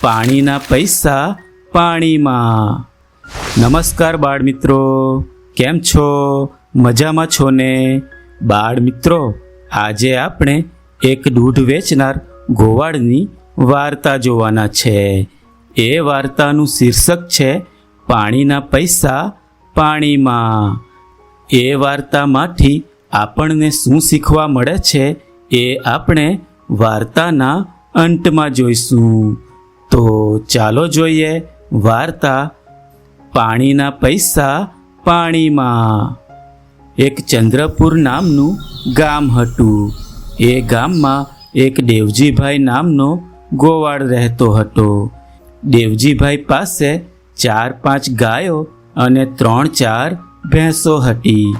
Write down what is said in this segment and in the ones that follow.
પાણીના પૈસા પાણીમાં. નમસ્કાર બાળ મિત્રો કેમ છો? મજામાં છો ને? બાળ મિત્રો આજે આપણે એક દૂધ વેચનાર ગોવાળની વાર્તા જોવાના છે. એ વાર્તાનું શીર્ષક છે, પાણીના પૈસા પાણીમાં. એ વાર્તામાંથી આપણને શું શીખવા મળે છે એ આપણે વાર્તાના અંતમાં જોઈશું. તો ચાલો જોઈએ વાર્તા પાણીના પૈસા પાણીમાં. એક ચંદ્રપુર નામનું ગામ હતું. એ ગામમાં એક દેવજીભાઈ નામનો ગોવાળ રહેતો હતો. દેવજીભાઈ પાસે ચાર પાંચ ગાયો અને ત્રણ ચાર ભેંસો હતી.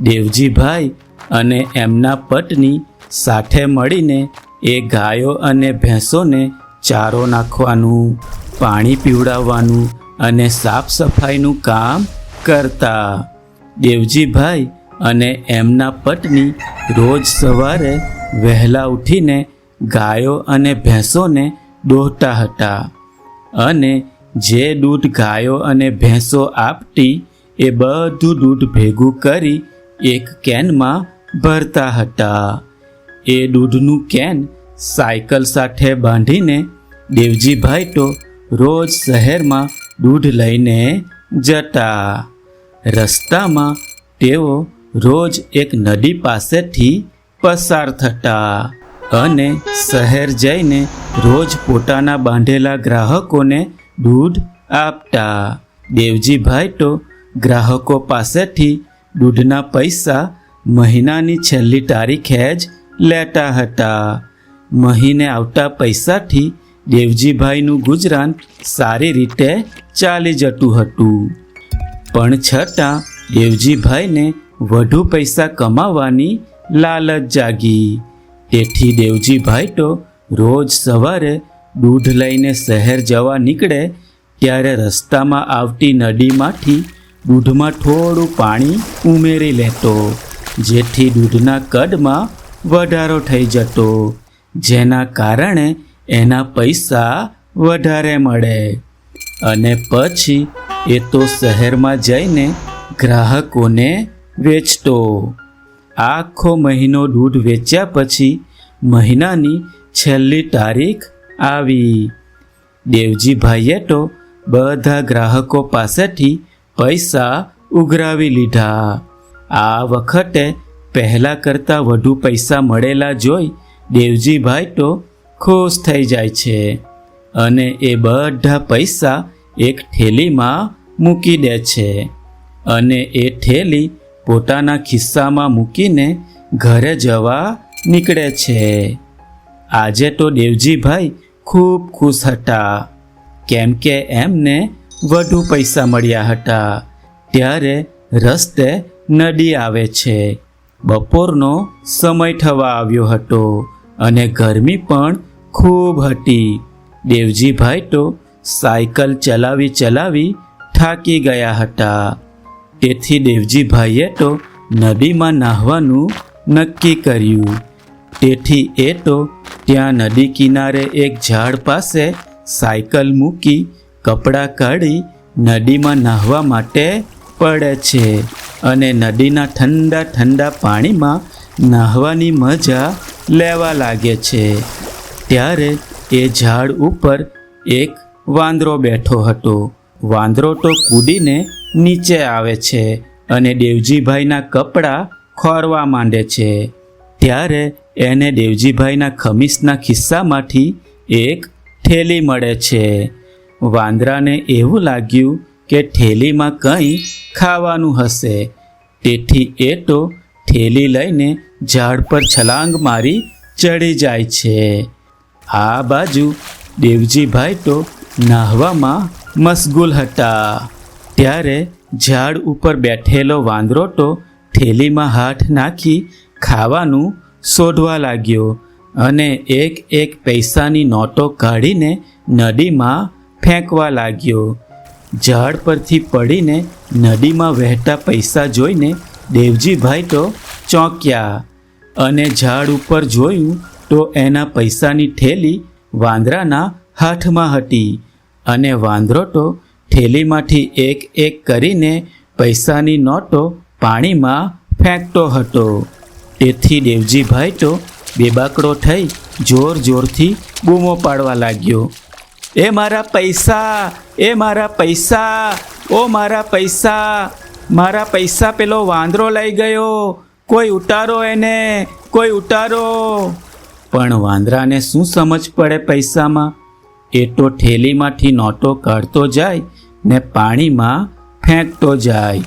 દેવજીભાઈ અને એમના પત્ની સાથે મળીને એ ગાયો અને ભેંસોને ચારો નાખવાનું, પાણી પીવડાવવાનું અને સાફ સફાઈનું કામ કરતા. દેવજીભાઈ અને એમના પત્ની રોજ સવારે વહેલા ઉઠીને ગાયો અને ભેંસોને દોહતા હતા અને જે દૂધ ગાયો અને ભેંસો આપતી એ બધું દૂધ ભેગું કરી એક કેનમાં ભરતા હતા. એ દૂધનું કેન સાયકલ સાથે બાંધીને દેવજીભાઈ તો રોજ શહેરમાં દૂધ લઈને જતા. રસ્તામાં તેઓ રોજ એક નદી પાસેથી પસાર થતા અને શહેર જઈને રોજ પોતાના બાંધેલા ગ્રાહકોને દૂધ આપતા. દેવજીભાઈ તો ગ્રાહકો પાસેથી દૂધના પૈસા મહિનાની છેલ્લી તારીખે જ લેતા હતા. મહિને આવતા પૈસાથી દેવજીભાઈનું ગુજરાન સારી રીતે ચાલી જતું હતું. પણ છતાં દેવજીભાઈને વધુ પૈસા કમાવાની લાલચ જાગી. તેથી દેવજીભાઈ તો રોજ સવારે દૂધ લઈને શહેર જવા નીકળે ત્યારે રસ્તામાં આવતી નદીમાંથી દૂધમાં થોડું પાણી ઉમેરી લેતો, જેથી દૂધના કદમાં વધારો થઈ જતો. જેના કારણે એના પૈસા વધારે મળે. અને પછી એ તો શહેરમાં જઈને ગ્રાહકોને વેચતો. આખો મહિનો દૂધ વેચ્યા પછી મહિનાની છેલ્લી તારીખ આવી. દેવજીભાઈએ તો બધા ગ્રાહકો પાસેથી પૈસા ઉઘરાવી લીધા. આ વખતે પહેલાં કરતાં વધુ પૈસા મળેલા જોઈ દેવજીભાઈ તો ખુશ થઈ જાય છે અને એ બધા પૈસા એક થેલીમાં મૂકી દે છે અને એ થેલી પોતાના ખિસ્સામાં મૂકીને ઘરે જવા નીકળે છે. આજે તો દેવજીભાઈ ખૂબ ખુશ હતા. કેમ કે એમને વધુ પૈસા મળ્યા હતા. ત્યારે રસ્તે નદી આવે છે. બપોરનો સમય થવા આવ્યો હતો અને ગરમી પણ ખૂબ હતી દેવજીભાઈ તો સાયકલ ચલાવી ચલાવી થાકી ગયા હતા. તેથી દેવજીભાઈએ તો નદીમાં નાહવાનું નક્કી કર્યું. તેથી એ તો ત્યાં નદી કિનારે એક ઝાડ પાસે સાયકલ મૂકી કપડાં કાઢી નદીમાં નાહવા માટે પડે છે અને નદીના ઠંડા ઠંડા પાણીમાં નાહવાની મજા લેવા લાગે છે. ત્યારે એ ઝાડ ઉપર એક વાંદરો બેઠો હતો. વાંદરો તો કૂદીને નીચે આવે છે અને દેવજીભાઈના કપડાં ખોરવા માંડે છે. ત્યારે એને દેવજીભાઈના ખમીસના ખિસ્સામાંથી એક થેલી મળે છે. વાંદરાને એવું લાગ્યું કે થેલીમાં કંઈ ખાવાનું હશે. તેથી એ તો થેલી લઈને ઝાડ પર છલાંગ મારી ચડી જાય છે. આ બાજુ દેવજીભાઈ તો નાહવામાં મશગુલ હતા. ત્યારે ઝાડ ઉપર બેઠેલો વાંદરો તો થેલીમાં હાથ નાખી ખાવાનું શોધવા લાગ્યો અને એક એક પૈસાની નોટો કાઢીને નદીમાં ફેંકવા લાગ્યો. ઝાડ પરથી પડીને નદીમાં વહેતા પૈસા જોઈને દેવજીભાઈ તો ચોંક્યા અને ઝાડ ઉપર જોયું તો એના પૈસાની થેલી વાંદરાના હાથમાં હતી અને વાંદરો તો થેલીમાંથી એક એક કરીને પૈસાની નોટો પાણીમાં ફેંકતો હતો. તેથી દેવજીભાઈ તો બેબાકડો થઈ જોર જોરથી બૂમો પાડવા લાગ્યો. એ મારા પૈસા, એ મારા પૈસા, ઓ મારા પૈસા મારા પૈસા પેલો વાંદરો લઈ ગયો. કોઈ ઉતારો એને, કોઈ ઉતારો. પણ વાંદરાને શું સમજ પડે પૈસામાં? એ તો ઠેલીમાંથી નોટો કાઢતો જાય ને પાણીમાં ફેંકતો જાય.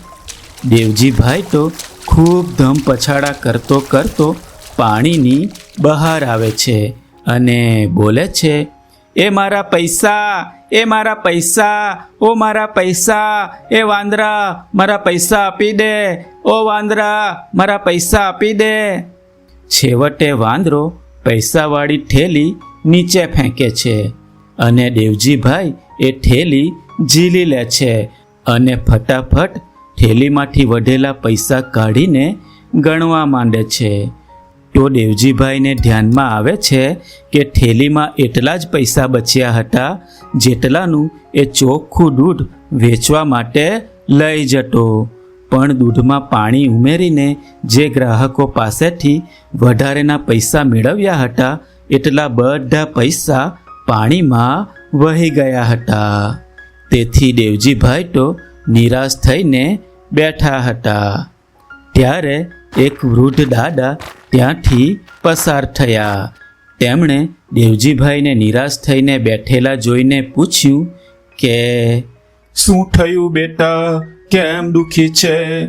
દેવજીભાઈ તો ખૂબ ધમ પછાડા કરતો કરતો પાણીની બહાર આવે છે અને બોલે છે, એ મારા પૈસા, એ મારા પૈસા, ઓ મારા પૈસા, એ વાંદરા, મારા પૈસા આપી દે, ઓ વાંદરા, મારા પૈસા આપી દે. છેવટે વાંદરો પૈસાવાળી ઠેલી નીચે ફેંકે છે અને દેવજીભાઈ એ ઠેલી ઝીલી લે છે અને ફટાફટ ઠેલીમાંથી વઢેલા પૈસા કાઢીને ગણવા માંડે છે. તો દેવજીભાઈને ધ્યાનમાં આવે છે કે ઠેલીમાં એટલા જ પૈસા બચ્યા હતા જેટલાનું એ ચોખ્ખું દૂધ વેચવા માટે લઈ જતો. પણ દૂધમાં પાણી ઉમેરીને જે ગ્રાહકો પાસેથી વધારેના પૈસા મેળવ્યા હતા, એટલા બધા પૈસા પાણીમાં વહી ગયા હતા. તેથી દેવજીભાઈ તો નિરાશ થઈને બેઠા હતા. ત્યારે એક વૃદ્ધ દાદા ત્યાંથી પસાર થયા. તેમણે દેવજીભાઈને નિરાશ થઈને બેઠેલા જોઈને પૂછ્યું કે, શું થયું બેટા? કેમ દુખી છે?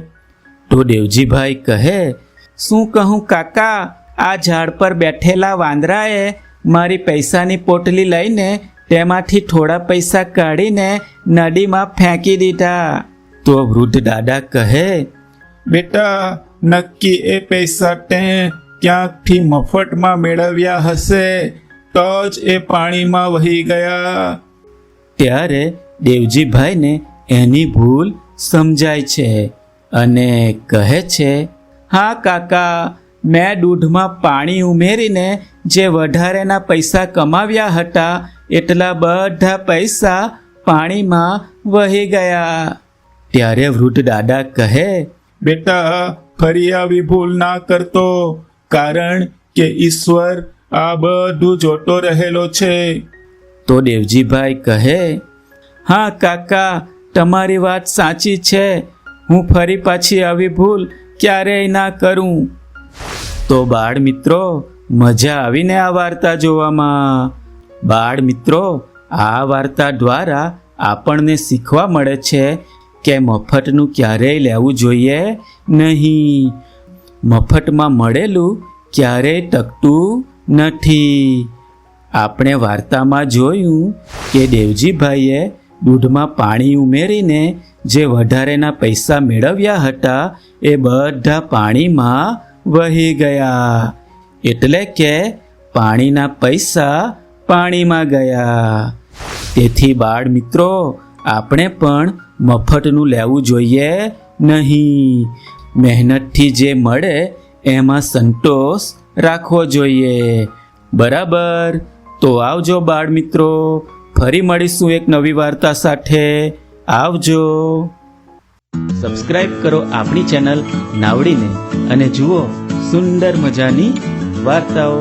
તો દેવજીભાઈ કહે, શું કહું કાકા, આ ઝાડ પર બેઠેલા વાંદરાએ મારી પૈસાની પોટલી લઈને તેમાંથી થોડા પૈસા કાઢીને નદીમાં ફેંકી દીધા. તો વૃદ્ધ દાદા કહે, બેટા, નક્કી એ પૈસા તે ક્યાંકથી મફતમાં મેળવ્યા હશે? તો જ એ પાણીમાં વહી ગયા. ત્યારે દેવજીભાઈને એની ભૂલ સમજાય છે અને કહે છે હા કાકા મેં દૂધમાં પાણી ઉમેરીને જે વધારેના પૈસા કમાવ્યા હતા એટલા બધા પૈસા પાણીમાં વહી ગયા. ત્યારે વૃદ્ધ દાદા કહે બેટા ફરી આવી ભૂલ ના કરતો કારણ કે ઈશ્વર આ બધું જોતો રહેલો છે. તો દેવજીભાઈ કહે હા કાકા તમારી વાત સાચી છે. હું ફરી પાછી આવી ભૂલ ક્યારેય ના કરું. તો બાળ મિત્રો, મજા આવીને આ વાર્તા જોવામાં. બાળ મિત્રો, આ વાર્તા દ્વારા આપણને શીખવા મળે છે કે મફતનું ક્યારેય લેવું જોઈએ નહીં. મફતમાં મળેલું ક્યારેય ટકતું નથી. આપણે વાર્તામાં જોયું કે દેવજીભાઈએ દૂધમાં પાણી ઉમેરીને જે વધારેના પૈસા મેળવ્યા હતા, એ બધા પાણીમાં વહી ગયા. એટલે કે પાણીના પૈસા પાણીમાં ગયા. તેથી બાળ મિત્રો આપણે પણ મફતનું લેવું જોઈએ નહીં. મહેનતથી જે મળે, એમાં સંતોષ રાખવો જોઈએ. બરાબર? તો આવજો બાળ મિત્રો ફરી મળીશું એક નવી વાર્તા સાથે. આવજો. સબસ્ક્રાઇબ કરો આપણી ચેનલ નાવડીને અને જુઓ સુંદર મજાની વાર્તાઓ.